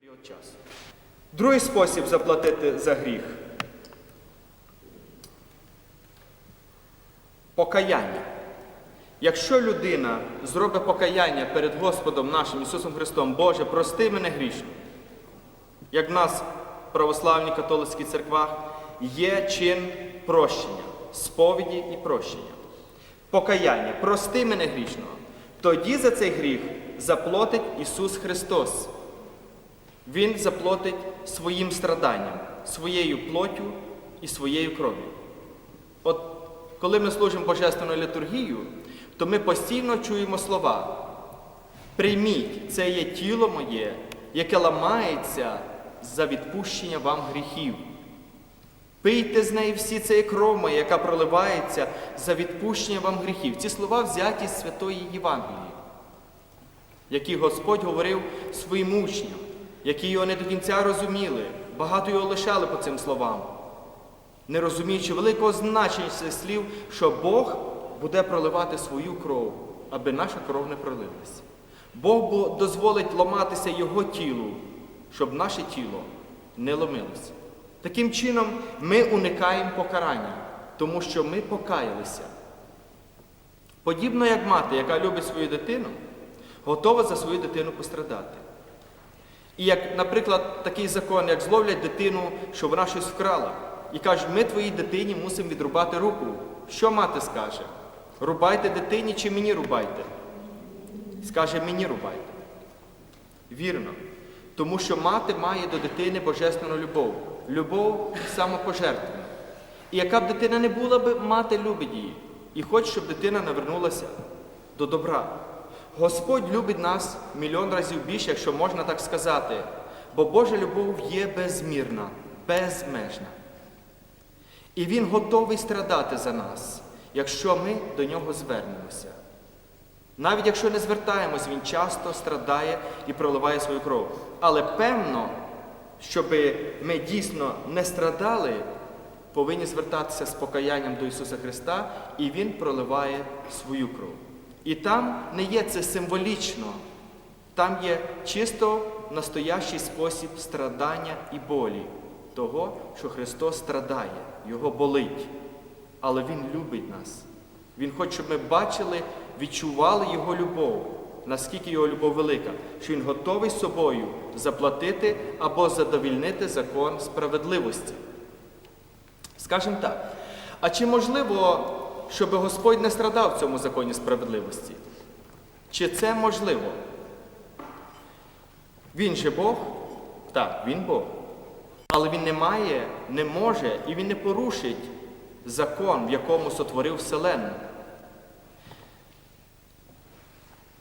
період часу. Другий спосіб заплатити за гріх. Покаяння. Якщо людина зробить покаяння перед Господом нашим Ісусом Христом, Боже, прости мене грішно. Як в нас в православній католицькій церквах є чин прощення, сповіді і прощення. Покаяння, прости мене грішного. Тоді за цей гріх заплатить Ісус Христос. Він заплатить своїм страданням, своєю плоттю і своєю кров'ю. От коли ми служимо Божественною літургією, то ми постійно чуємо слова. Прийміть, це є тіло моє, яке ламається за відпущення вам гріхів. Пийте з неї всі це є кров моя, яка проливається за відпущення вам гріхів. Ці слова взяті з Святої Євангелії, які Господь говорив своїм учням, які його не до кінця розуміли, багато його лишали по цим словам, не розуміючи великого значення цих слів, що Бог буде проливати свою кров, аби наша кров не пролилася. Бог дозволить ламатися Його тілу, щоб наше тіло не ломилося. Таким чином, ми уникаємо покарання, тому що ми покаялися. Подібно як мати, яка любить свою дитину, готова за свою дитину пострадати. І як, наприклад, такий закон, як зловлять дитину, що вона щось вкрала, і кажуть, ми твоїй дитині мусимо відрубати руку. Що мати скаже? Рубайте дитині чи мені рубайте? Скаже, мені рубайте. Вірно. Тому що мати має до дитини божественну любов. Любов самопожертвена. І яка б дитина не була мати любить її. І хоче, щоб дитина навернулася до добра. Господь любить нас мільйон разів більше, якщо можна так сказати. Бо Божа любов є безмірна, безмежна. І Він готовий страдати за нас, якщо ми до нього звернемося. Навіть якщо не звертаємось, він часто страдає і проливає свою кров. Але певно, щоб ми дійсно не страдали, повинні звертатися з покаянням до Ісуса Христа, і Він проливає свою кров. І там не є це символічно, там є чисто настоящий спосіб страдання і болі того, що Христос страдає, Його болить. Але Він любить нас. Він хоче, щоб ми бачили, відчували Його любов, наскільки Його любов велика, що Він готовий собою заплатити або задовільнити закон справедливості. Скажемо так. А чи можливо, щоб Господь не страдав в цьому законі справедливості? Чи це можливо? Він же Бог? Так, він Бог. Але він не має, не може і він не порушить закон, в якому сотворив Вселенну.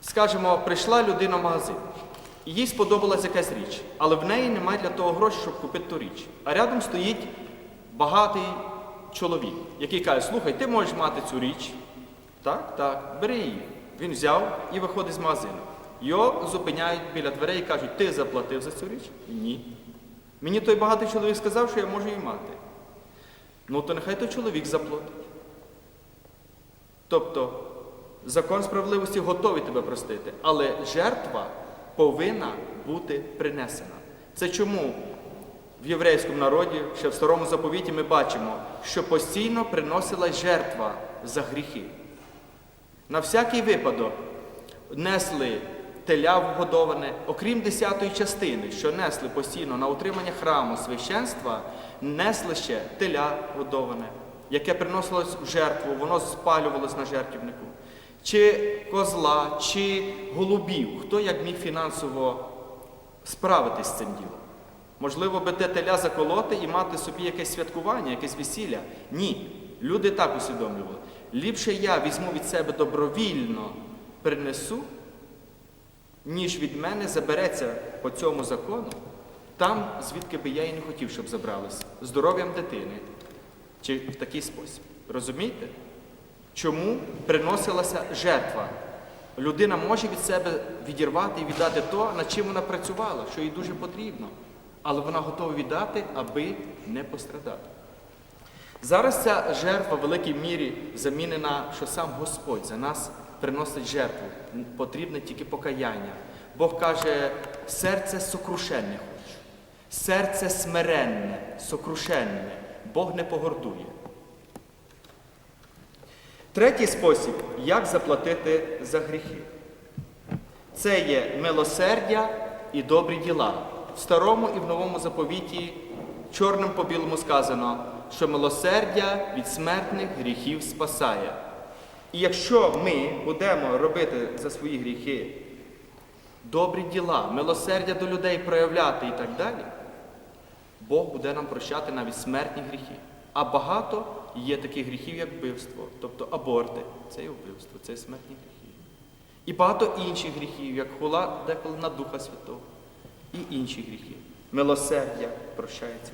Скажімо, прийшла людина в магазин, і їй сподобалась якась річ, але в неї немає для того грошей, щоб купити ту річ. А рядом стоїть багатий чоловік, який каже, слухай, ти можеш мати цю річ. Так, так, бери її. Він взяв і виходить з магазину. Його зупиняють біля дверей і кажуть, ти заплатив за цю річ? Ні. Мені той багатий чоловік сказав, що я можу її мати. Ну, то нехай той чоловік заплатить. Тобто, закон справедливості готовий тебе простити, але жертва повинна бути принесена. Це чому в єврейському народі, ще в старому заповіті, ми бачимо, що постійно приносилась жертва за гріхи. На всякий випадок несли теля вгодоване, окрім десятої частини, що несли постійно на утримання храму священства, несли ще теля годоване, яке приносилось в жертву, воно спалювалось на жертвівнику. Чи козла, чи голубів, хто як міг фінансово справитись з цим ділом. Можливо, би те теля заколоти і мати собі якесь святкування, якесь весілля. Ні. Люди так усвідомлювали. Ліпше я візьму від себе добровільно, принесу, ніж від мене забереться по цьому закону, там, звідки би я і не хотів, щоб забралися, здоров'ям дитини. Чи в такий спосіб. Розумієте? Чому приносилася жертва? Людина може від себе відірвати і віддати то, над чим вона працювала, що їй дуже потрібно. Але вона готова віддати, аби не пострадати. Зараз ця жертва в великій мірі замінена, що сам Господь за нас приносить жертву. Потрібне тільки покаяння. Бог каже, серце сокрушенне Серце смиренне, сокрушенне, Бог не погордує. Третій спосіб, як заплатити за гріхи. Це є милосердя і добрі діла. В старому і в новому заповіті чорним по білому сказано, що милосердя від смертних гріхів спасає. І якщо ми будемо робити за свої гріхи добрі діла, милосердя до людей проявляти і так далі, Бог буде нам прощати навіть смертні гріхи. А багато є таких гріхів, як вбивство, тобто аборти, це є вбивство, це є смертні гріхи. І багато інших гріхів, як хула деколи на Духа Святого, і інші гріхи. Милосердя прощається.